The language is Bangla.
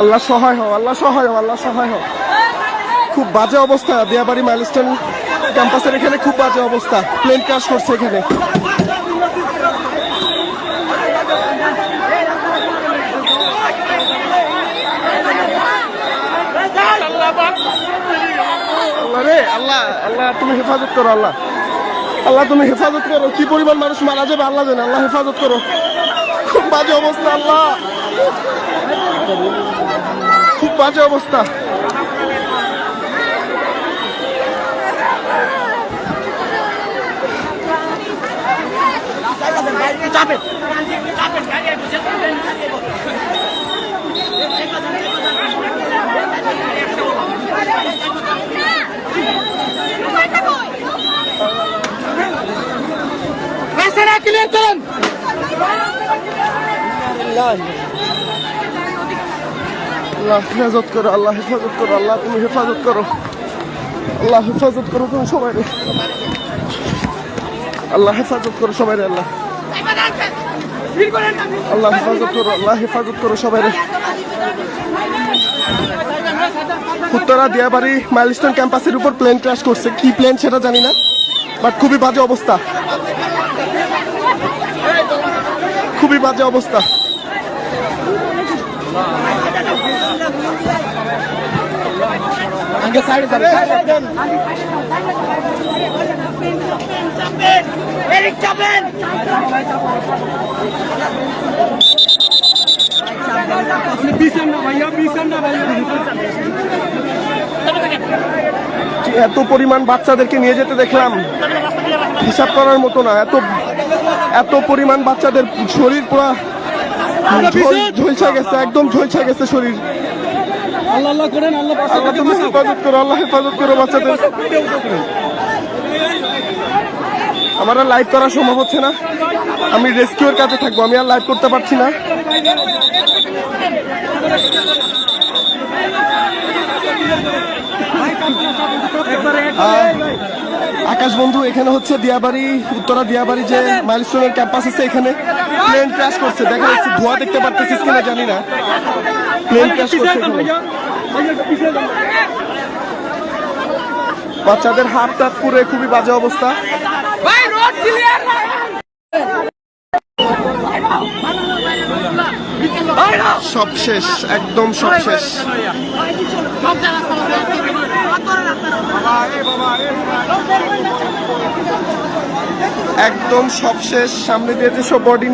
আল্লাহ সহায় হও, আল্লাহ সহায় হও, আল্লাহ সহায় হও। খুব বাজে অবস্থা দিয়াবাড়ি মাইলস্টোন ক্যাম্পাসের এখানে খুব বাজে অবস্থা। প্লেন ক্রাশ করছে এখানে। আল্লাহ রে, আল্লাহ আল্লাহ, তুমি হেফাজত করো, আল্লাহ। আল্লাহ, তুমি হেফাজত করো। কি পরিমাণ মানুষ মারা যাবে, আল্লাহ জানে। আল্লাহ হেফাজত করো। খুব বাজে অবস্থা, আল্লাহ। খুব বাজে অবস্থা। রাস্তাটা ক্লিয়ার করুন। আল্লাহ হেফাজত করো, আল্লাহ হেফাজত করো, আল্লাহ তুমি হেফাজত করো। আল্লাহ হেফাজত করো তুমি সবাই আল্লাহ হেফাজত করো সবাই আল্লাহ। আল্লাহ হেফাজত করো, আল্লাহ হেফাজত করো সবাই উত্তরা দিয়াবাড়ি মাইলস্টোন ক্যাম্পাসের উপর প্লেন ক্র্যাশ করছে। কি প্লেন সেটা জানি না বাট খুবই বাজে অবস্থা। খুবই বাজে অবস্থা। আগে সাইডে যাবেন এরিক চাপেন। আপনি বিছান না ভাইয়া বিছান না ভাইয়া। এত পরিমাণ বাচ্চাদেরকে নিয়ে যেতে দেখলাম। হিসাব করার মতো না এত এত পরিমাণ বাচ্চাদের শরীর পুরো ঝলসা গেছে একদম ঝলসা গেছে শরীর। আল্লাহ আল্লাহ করেন আল্লাহ আল্লাহ তুমি হেফাজত করো আল্লাহ হেফাজত করো বাচ্চাদের আমার আর লাইভ করা সম্ভব হচ্ছে না। আমি রেস্কিউর কাছে থাকব আমি আর লাইভ করতে পারছি না। আকাশ বন্ধু, এখানে হচ্ছে দিয়াবাড়ি, উত্তরা দিয়াবাড়ি যে মাইলস্টোনের ক্যাম্পাস আছে, এখানে প্লেন ক্র্যাশ করছে। দেখা যাচ্ছে ধোয়া দেখতে পারতেছিস কিনা জানি না। প্লেন ক্র্যাশ করছে বাচ্চাদের হাত টাত পুরে খুবই বাজে অবস্থা। ভাই রোড ক্লিয়ার সব শেষ একদম সব শেষ একদম সব শেষ সামনে দিয়ে যে সব বডি